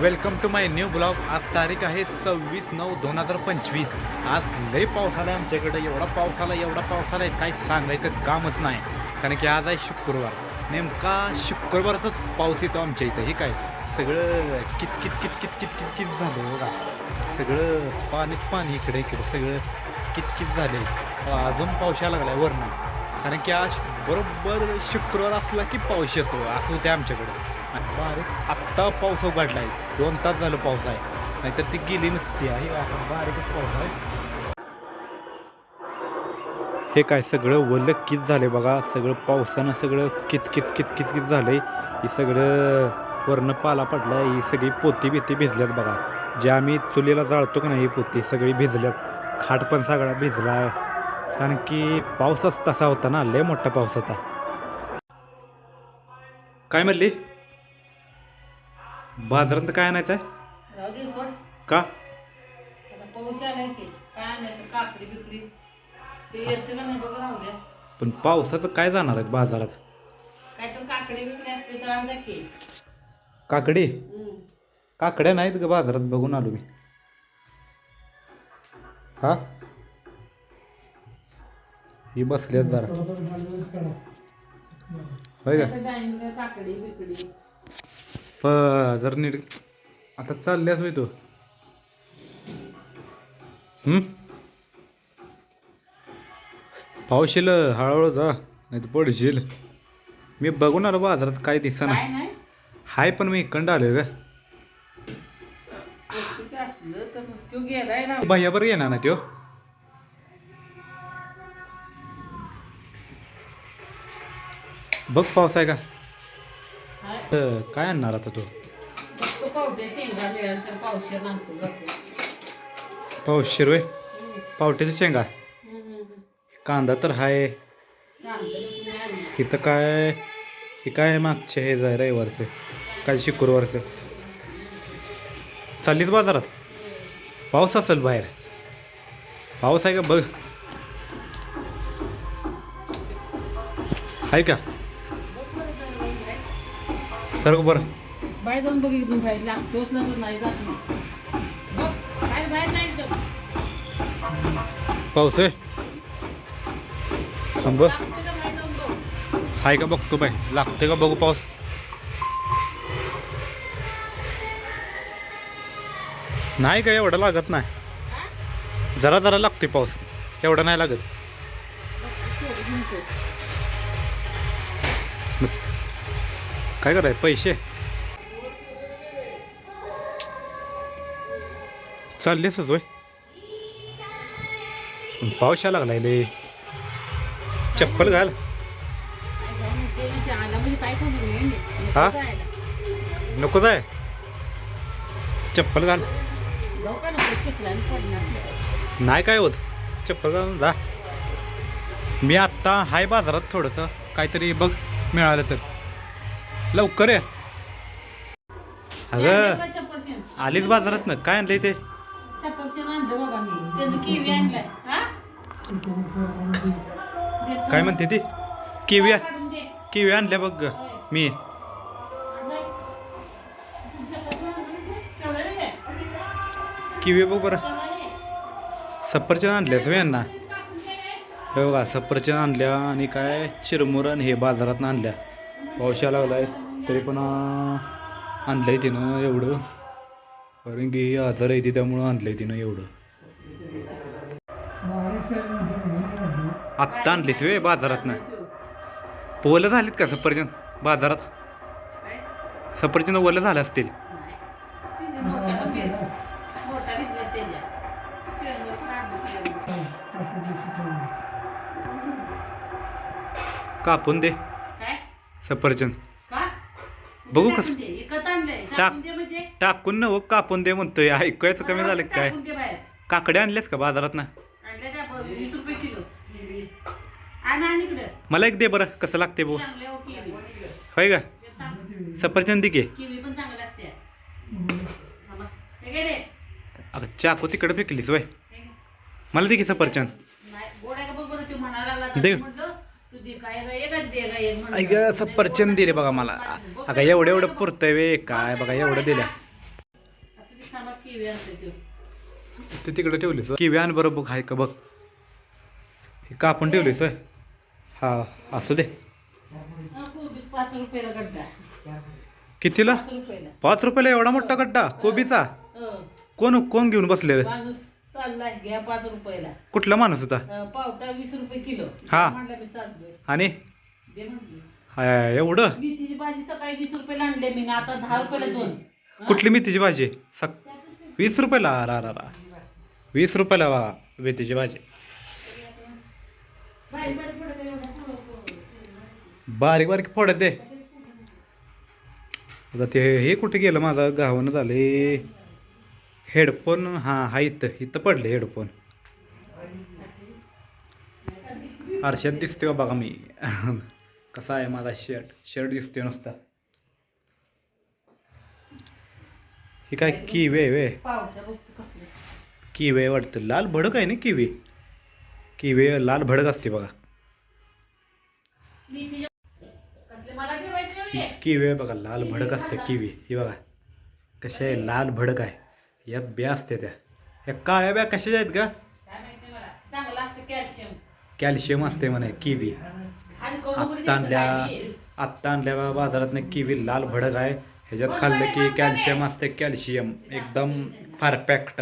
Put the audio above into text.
Welcome to my new vlog. आज तारीख आहे सव्वीस नऊ दोन हजार पंचवीस. आज लय पाऊस आला आहे आमच्याकडे. एवढा पाऊस आला एवढा पाऊस आला आहे काय सांगायचं कामच नाही. कारण की आज आहे शुक्रवार. नेमका शुक्रवारचाच पाऊस येतो आमच्या इथं. हे काय? सगळं किच किच किच किच किच किच किच झालं बघा. सगळं पाणीच पाणी इकडे इकडे. सगळं किच किच आहे अजून पाऊस यायला लागला आहे वरनं. कारण की आज बरोबर शुक्रवार असला की पाऊस येतो असं होते आमच्याकडे. आणि बारीक आत्ता पाऊस उघडला आहे दोन तास झालं पाऊस आहे. नाहीतर ती गेली नसती आहे. बारीकच पाऊस आहे. हे काय सगळं वल्ल किच झालं बघा. सगळं पावसानं सगळं किच किच किच किच किच आहे हे सगळं वरनं पाला पडला ही सगळी पोती बिती भिजल्यात बघा. जे आम्ही चुलीला जाळतो का नाही ही पोती सगळी भिजल्यात. खाट पण सगळा भिजला आहे कारण की पाऊसच तसा होता ना लय मोठा पाऊस होता. काय म्हणली? बाजारात काय आणायचं? आहे का पण पावसाचं काय जाणार आहेत बाजारात? काकडी. काकड्या नाहीत ग बाजारात बघून आलो मी. हा? ही बसल्यात जरा. होय का? काकडी बिकडी. प जर नीट आता चालल्यास मी तू. हम्म? पावशील हळूहळू जा नाही तर पडशील. मी बघून आलो बाजारात काय दिसना. काय नाही. हाय पण मी इकडं आलोय का कुठे असलं तर तो गेलाय ना. बरं येणार ना त्यो? बघ पाऊस आहे का. अं, काय आणणार आता तू? तर पाऊस शिरवे हम्म. पावट्याचा शेंगा. कांदा तर हाय. इथं काय? हे काय मागचे हे जाय रविवारचं? काय शुक्रवारचं? चाललीच बाजारात? पाऊस असेल बाहेर. पाऊस आहे का? बघ. आहे का? सर्व बरं. बाहेर जाऊन बघितलं बाहेर. लागतोच ना नाही जात नाही बघ बाहेर बाहेर जायचं. पाऊस आहे? थांब बघ? हाय का बघतो बाय लागते का बघू पाऊस? नाही का एवढं लागत नाही? जरा जरा लागतोय पाऊस. एवढा नाही लागत. बघ. काय कराय पैसे? चाललेच होय. पण पाऊस या लागलाय ले चप्पल घाल. हा? नको जाय. चप्पल घाल. नाही. नाही काय होत. चप्पल घालून जा. मी आत्ता हाय बाजारात थोडंसं. काहीतरी बघ मिळालं तर. लवकर ये अगं? आलीच बाजारात ना काय आणलंय ते आणलाय. काय म्हणते ती किवी. किवी आणल्या बघ. मी? किवी बघ बरं? सफरचंद आणल्यास वे यांना कापून दे रे. हे बघा सफरचंद आणल्या आणि काय चिरमुरण हे बाजारात आणल्या पाऊस यायला आहे तरी पण आणलं आहे तिनं एवढं. कारण की आजार आहे ती त्यामुळं आहे तिनं एवढं. आत्ता आणलीस वे बाजारात ना पोलं झालीत का सफरचंद? बाजारात? सफरचंद ओलं झालं असतील. कापून दे. सफरचंद का? बघू टाकून कसं- दे. विकत आणलंय. टाक. टाकून दे म्हणजे? टाकून न हो कापून दे म्हणतोय ऐकायचं कमी झालं का काय टाकून दे बाहेर. काकड्या आणल्यास का बाजारात ना आणल्या का बघ, वीस रुपये किलो. आण आण इकडं. मला एक दे बरं कसं लागते चांगले हो किवी. होय का ते. सफरचंद दे की किवी पण चांगल्या असते थांबा. हे घे रे. अगं चाकू तिकडे फेकलीस वय हे घे. मला दे की सफरचंद नाही, गोड आहे का बघ बरं, तो म्हणायला लागला. दे. म्हटलं, ऐक सफरचंद दे रे बघा मला. अगं एवढं एवढं पुरतंय वे काय बघा एवढं दिल्या. ते तिकडे ठेवलीस किवी आण बरं बघ हाय का बघ. हे कापून ठेवलीस होय? हा असू दे. कितीला? पाच रुपयाला. एवढा मोठा गड्डा? कोबीचा? कोण कोण घेऊन बसलेलं? माणूस. चाललाय घ्या पाच रुपयाला. कुठला माणूस होता? अं, पावटा वीस रुपये किलो. हा. म्हणलं मी चाललोय. आणि? दे म्हणली हाय, एवढं? मेथीची भाजी सकाळी वीस रुपयाला आणली मी आता दहा रुपयाला दोन. हा? कुठली मेथीची भाजी? सक वीस रुपयाला? रा रा रा. वीस रुपयाला वा मेथीची भाजी. बारीक बारीक एवढं फडकं. बारीक बारीक फोडत दे. आता ते हे कुठे गेलं? माझा गावानं झाले हेडफोन हां हा इथं इथं पडले हेडफोन. आरशात दिसते का बघा मी. कसा आहे माझा शर्ट शर्ट दिसतोय नुसता. हे काय किवे वे? किवे वाटतं. लाल भडक आहे ना किवी? किवे लाल भडक असते बघा. किवे बघा लाल भडक असते किवी. ही बघा कसे आहे? लाल भडक आहे. यात ब्या असते त्या. या काळ्या ब्या कशाच्या आहेत का चांगलं असतं कॅल्शियम. कॅल्शियम असते म्हणे किवी. आणि करून वगैरे आत्ता द्यायचं आणल्या काय बी. आत्ता आणल्या बाजारात किवी लाल भडक आहे. ह्याच्यात खाल्लं की कॅल्शियम असते कॅल्शियम. एकदम परफेक्ट.